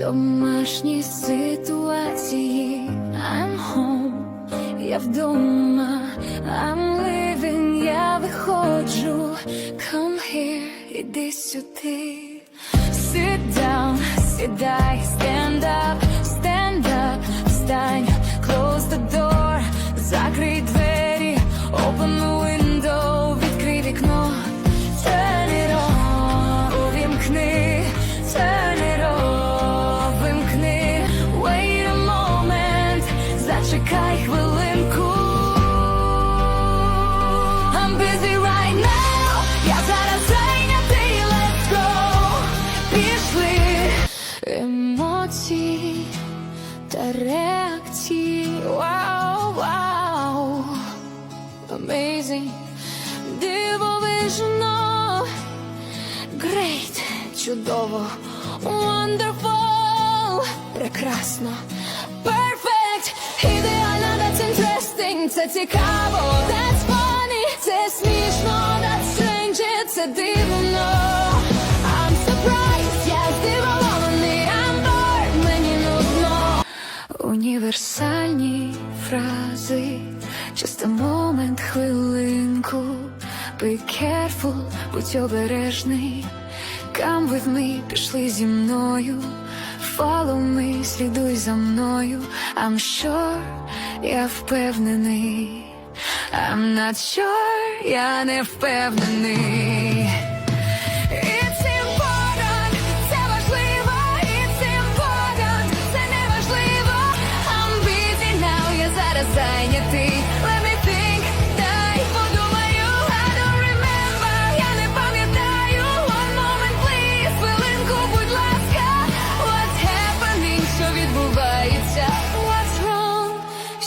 домашні ситуації. I'm home, я вдома, I'm living, я виходжу. Come here, іди сюди. Sit down, сідай, stand up, реакції, вау, вау, amazing, дивовижно, great, чудово, wonderful, прекрасно, perfect, ідеально, that's interesting, це цікаво, that's funny, це смішно, that's strange, це дивно. I'm surprised, Універсальні фрази, a moment, хвилинку. Be careful, будь обережний. Come with me, пішли зі мною. Follow me, слідуй за мною. I'm sure, я впевнений. I'm not sure, я не впевнений.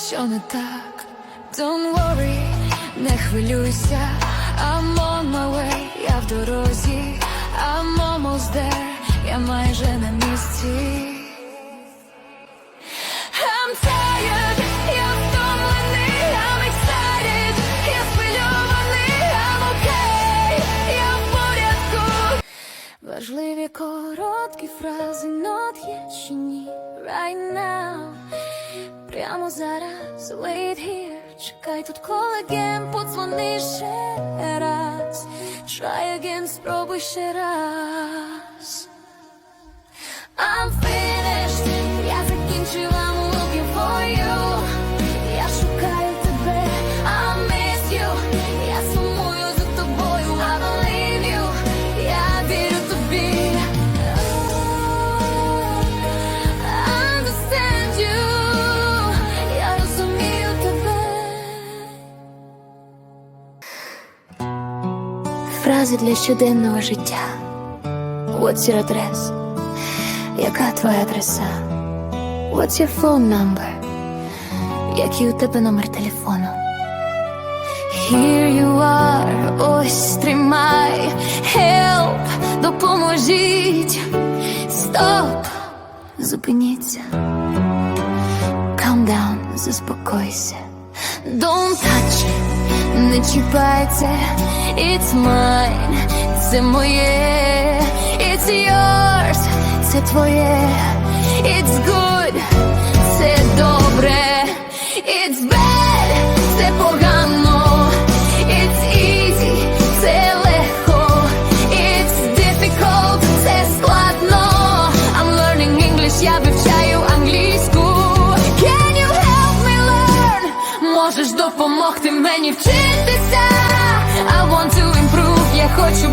Що не так? Don't worry, не хвилюйся. I'm on my way, я в дорозі. I'm almost there, я майже на місці. I'm tired, я втомлений. Важливі короткі фрази, нот є чи ні Right now, прямо зараз, wait here. Чекай тут колегем, подзвони ще раз. Try again, спробуй ще раз Фрази для щоденного життя What's your address? Яка твоя адреса? What's your phone number? Який у тебе номер телефону? Here you are, ось тримай, help, допоможіть, stop, зупиніться, calm down, заспокойся, don't touch не чіпайте, it's mine, це моє, it's yours, це твоє, it's good, це добре, it's bad, це погано, допомогти мені вчитися. I want to improve, я хочу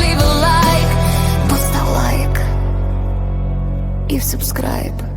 leave a like, постав лайк і в subscribe. Підпишись.